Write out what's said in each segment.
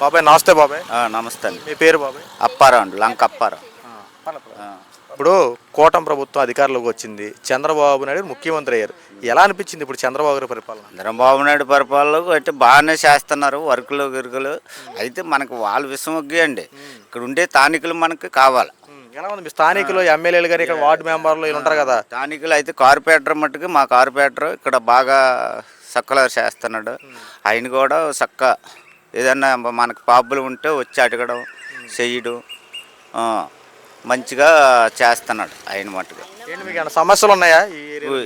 బాబాయ్ నమస్తే బాబాయ్. నమస్తే అండి. మీ పేరు బాబాయ్? అప్పారావు అండి లంక అప్పారావు. ఆ. ఇప్పుడు కూటమి ప్రభుత్వం అధికారంలోకి వచ్చింది. చంద్రబాబు నాయుడు ముఖ్యమంత్రి అయ్యారు. ఎలా అనిపించింది ఇప్పుడు చంద్రబాబు గారి పరిపాలన? చంద్రబాబు నాయుడు పరిపాలనకు అయితే బాగానే చేస్తున్నారు వర్కులు గిరుకులు. అయితే మనకు వాళ్ళ విషమొగ్గి అండి. ఇక్కడ ఉండే స్థానికులు మనకి కావాలి. ఎలా ఉంది? మీ స్థానికులు ఎమ్మెల్యేలు గారు ఇక్కడ వార్డు మెంబర్లు ఉంటారు కదా. స్థానికులు అయితే కార్పొరేటర్ మట్టుకు మా కార్పొరేటర్ ఇక్కడ బాగా చక్కగా చేస్తున్నాడు. ఆయన కూడా చక్క ఏదన్నా మనకు పాపులు ఉంటే వచ్చి అడగడం చేయడం మంచిగా చేస్తున్నాడు ఆయన మీకు ఏమైనా సమస్యలు ఉన్నాయా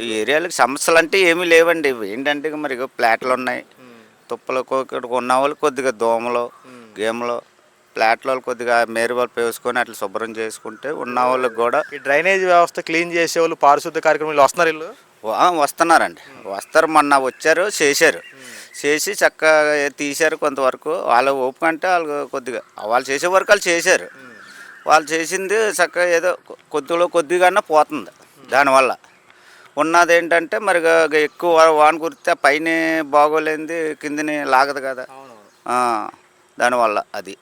ఈ ఏరియాలకు సమస్యలు అంటే ఏమీ లేవండి. ఏంటంటే మరి ప్లాట్లు ఉన్నాయి తుప్పలు ఇక్కడ ఉన్న వాళ్ళు కొద్దిగా దోమలు గేమ్లు ప్లాట్ల కొద్దిగా మేరు వాళ్ళు వేసుకొని అట్లా శుభ్రం చేసుకుంటే ఉన్న వాళ్ళకి కూడా ఈ డ్రైనేజ్ వ్యవస్థ క్లీన్ చేసే వాళ్ళు పారిశుద్ధ కార్యక్రమాలు వస్తున్నారు వీళ్ళు? వస్తున్నారండి. వస్తారు మొన్న వచ్చారు చేశారు. చేసి చక్కగా తీశారు కొంతవరకు. వాళ్ళ ఓపిక అంటే వాళ్ళు కొద్దిగా వాళ్ళు చేసే వరకు వాళ్ళు చేశారు. వాళ్ళు చేసింది చక్కగా ఏదో కొద్దిలో కొద్దిగా పోతుంది దానివల్ల. ఉన్నది ఏంటంటే మరి ఎక్కువ వాన కురిస్తే పైన బాగోలేంది కిందని లాగదు కదా. దానివల్ల అది.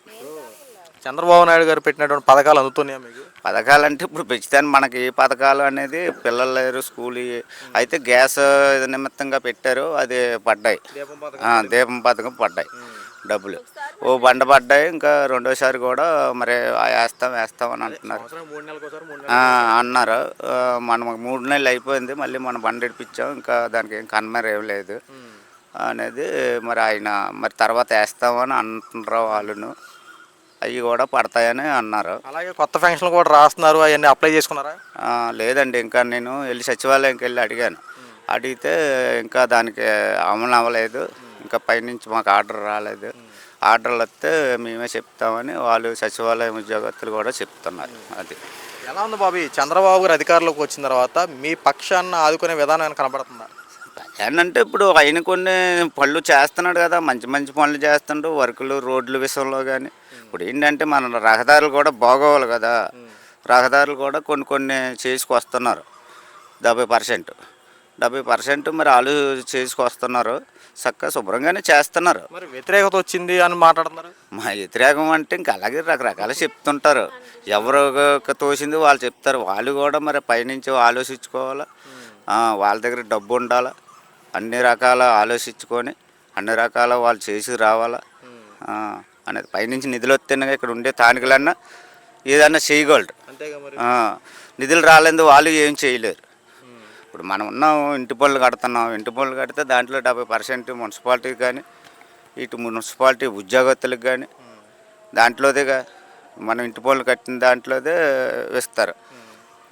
చంద్రబాబు నాయుడు గారు పెట్టినటువంటి పథకాలు అందుతున్నాయా మీకు? పథకాలు అంటే ఇప్పుడు ప్రస్తుతానికి మనకి ఏ పథకాలు అనేది పిల్లలు లేరు స్కూల్. అయితే గ్యాస్ నిమిత్తంగా పెట్టారు అది పడ్డాయి. దీపం పథకం పడ్డాయి డబ్బులు. ఓ బండ పడ్డాయి ఇంకా రెండోసారి కూడా మరి వేస్తాం వేస్తాం అని అంటున్నారు. అన్నారు. మనం మూడు నెలలు అయిపోయింది మళ్ళీ మనం బండి ఇడిపించాం ఇంకా దానికి ఏం కన్మర్ ఏం లేదు. అనేది మరి ఆయన మరి తర్వాత వేస్తామని అంటున్నారు వాళ్ళను. అవి కూడా పడతాయని అన్నారు. అలాగే కొత్త ఫంక్షన్లు కూడా రాస్తున్నారు అవన్నీ అప్లై చేసుకున్నారా? లేదండి ఇంకా నేను వెళ్ళి సచివాలయంకి వెళ్ళి అడిగాను. అడిగితే ఇంకా దానికి అమలు అవ్వలేదు ఇంకా పైనుంచి మాకు ఆర్డర్ రాలేదు. ఆర్డర్లు వస్తే మేమే చెప్తామని వాళ్ళు సచివాలయం ఉద్యోగస్తులు కూడా చెప్తున్నారు అది. ఎలా ఉంది బాబు చంద్రబాబు గారు అధికారంలోకి వచ్చిన తర్వాత మీ పక్షాన్ని ఆదుకునే విధానం కనబడుతుందా? ఏంటంటే ఇప్పుడు ఆయన కొన్ని పనులు చేస్తున్నాడు కదా మంచి మంచి పనులు చేస్తుండు వర్కులు రోడ్ల విషయంలో కానీ ఇప్పుడు ఏంటంటే మన రహదారులు కూడా బాగోవాలి కదా. రహదారులు కూడా కొన్ని కొన్ని చేసుకొస్తున్నారు డెబ్బై పర్సెంట్. డెబ్బై పర్సెంట్ మరి వాళ్ళు చేసుకొస్తున్నారు చక్కగా శుభ్రంగానే చేస్తున్నారు. మరి వ్యతిరేకత వచ్చింది అని మాట్లాడుతున్నారు? మా వ్యతిరేకం అంటే ఇంకా అలాగే రకరకాల చెప్తుంటారు. ఎవరు తోసింది వాళ్ళు చెప్తారు. వాళ్ళు కూడా మరి పైనుంచి ఆలోచించుకోవాలి. వాళ్ళ దగ్గర డబ్బు ఉండాలి. అన్ని రకాల ఆలోచించుకొని అన్ని రకాల వాళ్ళు చేసి రావాలా? అనేది పైనుంచి నిధులు వస్తేనే ఇక్కడ ఉండే స్థానికులన్నా ఏదన్నా చేయగలరు. నిధులు రాలేదు వాళ్ళు ఏం చేయలేరు. ఇప్పుడు మనం ఉన్నాం ఇంటి పనులు కడుతున్నాం. ఇంటి పనులు కడితే దాంట్లో డెబ్బై పర్సెంట్ మున్సిపాలిటీకి కానీ ఇటు మున్సిపాలిటీ ఉద్యోగస్తులకు కానీ దాంట్లోదేగా మనం ఇంటి పనులు కట్టిన దాంట్లోదే ఇస్తారు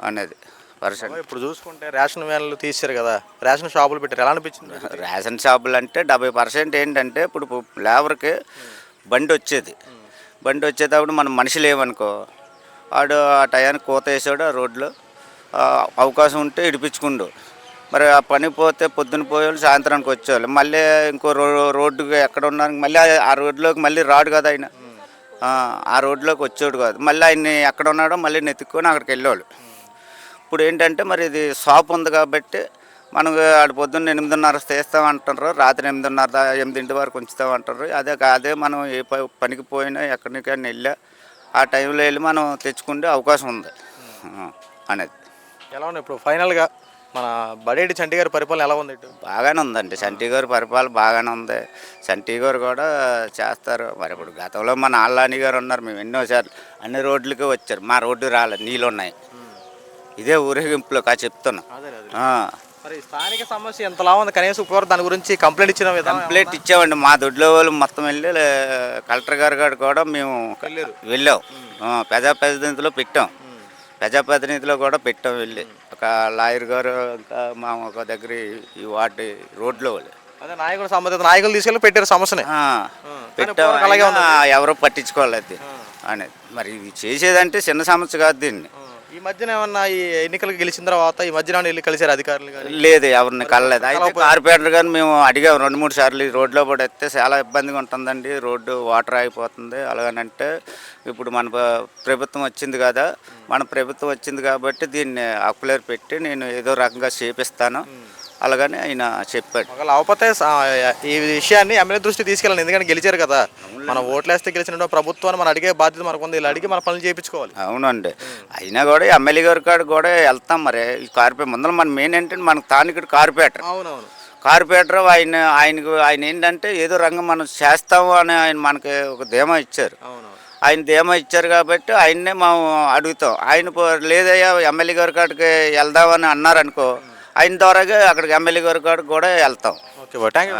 అనేది. పర్సెంట్. ఇప్పుడు చూసుకుంటే రేషన్ వ్యాన్లు తీసారు కదా రేషన్ షాపులు పెట్టారు. ఎలా అనిపించింది? రేషన్ షాపులు అంటే డెబ్బై పర్సెంట్ ఏంటంటే ఇప్పుడు లేబర్కి బండి వచ్చేది. బండి వచ్చేటప్పుడు మనం మనిషి లేవనుకో వాడు ఆ టయానికి కోత వేసాడు ఆ రోడ్లో అవకాశం ఉంటే ఇడిపించుకుండు. మరి ఆ పని పోతే పొద్దున పోయేవాళ్ళు సాయంత్రానికి వచ్చేవాళ్ళు. మళ్ళీ ఇంకో రో రోడ్డుకి ఎక్కడ ఉన్నానికి మళ్ళీ ఆ- రోడ్లోకి మళ్ళీ రాడు కదా ఆయన. ఆ, ఆ రోడ్లోకి వచ్చాడు కాదు. మళ్ళీ ఆయన్ని ఎక్కడ ఉన్నాడో మళ్ళీ నెత్తుక్కొని అక్కడికి వెళ్ళేవాళ్ళు. ఇప్పుడు ఏంటంటే మరి ఇది షాప్ ఉంది కాబట్టి మనం ఆడ పొద్దున్న ఎనిమిదిన్నర చేస్తామంటారు రాత్రి ఎనిమిదిన్నర ఎనిమిదింటి వరకు ఉంచుతామంటారు అదే కా- అదే మనం ఏ పనికి పోయినా ఎక్కడికైనా వెళ్ళా ఆ టైంలో వెళ్ళి మనం తెచ్చుకుంటే అవకాశం ఉంది. అనేది. ఎలా ఉంది ఇప్పుడు? ఫైనల్గా మన బడేటి చంటి గారి పరిపాలన ఎలా ఉంది బాగానే ఉందండి. సంటి గారి పరిపాలన బాగానే ఉంది. సంటి గారు కూడా చేస్తారు. మరి ఇప్పుడు గతంలో మన ఆళ్ళాని గారు ఉన్నారు. మేము ఎన్నోసార్లు అన్ని రోడ్లకి వచ్చారు. మా రోడ్డు రాలేదు నీళ్ళు ఉన్నాయి. ఇదే ఊరేగింపులో కా చెప్తున్నా. అదే అదే. ఆ. మరి స్థానిక సమస్య ఎంతలా ఉంది కనీసం ఇప్పుడు దాని గురించి కంప్లైంట్ ఇచ్చిన విధానం కంప్లైంట్ ఇచ్చామండి. మా దొడ్లో వాళ్ళు మొత్తం వెళ్ళి లే- కలెక్టర్ గారు గారు కూడా మేము వెళ్ళారు. వెళ్ళాం. ఆ, ప్రజాప్రతినిధిలో పెట్టాం. ప్రజాప్రతినిధిలో కూడా పెట్టాం వెళ్ళి. ఒక లాయర్ గారు ఇంకా మా ఒక దగ్గర ఈ- ఈ వాటి రోడ్లో వాళ్ళు. అదే నాయకుడు సంబంధిత నాయకులు తీసుకెళ్ళి పెట్టారు సమస్యని. ఆ, పెట్టాం. అలాగే అయినా ఎవరు పట్టించుకోలేదు. అనేది. మరి ఇది చేసేదంటే చిన్న సమస్య కాదు దీన్ని. ఈ మధ్యన ఏమన్నా ఈ ఎన్నికలకు గెలిచిన తర్వాత ఈ మధ్యన వెళ్ళి కలిసారు అధికారులు కానీ లేదు ఎవరిని కలలేదు. అయితే కార్పొరేటర్ గారు మేము అడిగాం. రెండు మూడు సార్లు ఈ రోడ్లో పడేస్తే చాలా ఇబ్బందిగా ఉంటుందండి. రోడ్డు వాటర్ అయిపోతుంది అలాగనంటే ఇప్పుడు మన ప్ర- ప్రభుత్వం వచ్చింది కదా. మన ప్రభుత్వం వచ్చింది కాబట్టి దీన్ని అప్పులేరు పెట్టి నేను ఏదో రకంగా చేపిస్తాను. అలాగని ఆయన చెప్పాడు. స- ఈ విషయాన్ని ఎమ్మెల్యే దృష్టి తీసుకెళ్ళాలి ఎందుకంటే గెలిచారు కదా. మనం ఓట్లేస్తే గెలిచిన ప్రభుత్వాన్ని మనం అడిగే బాధ్యత మనకు ఉంది ఇలా అడిగి మన పనులు చేయించుకోవాలి. అవునండి. అయినా కూడా ఎమ్మెల్యే గారి కాడ కూడా వెళ్తాం మరి. ఈ కార్పొరేట్ ముందర మన మెయిన్ ఏంటంటే మనకు తానికడు కార్పొరేటర్. అవునవును. కార్పొరేటర్ ఆయన ఆయనకు ఆయన ఏంటంటే ఏదో రంగం మనం చేస్తాము అని ఆయన మనకి ఒక ధీమా ఇచ్చారు. ఆయన ధీమా ఇచ్చారు కాబట్టి ఆయన్నే మనం అడుగుతాం. ఆయన లేదయ్యా ఎమ్మెల్యే గారి కాడికి వెళ్దామని అన్నారనుకో ఆయన ద్వారాగా అక్కడికి ఎమ్మెల్యే గారి కాడికి కూడా వెళ్తాం. Okay thank you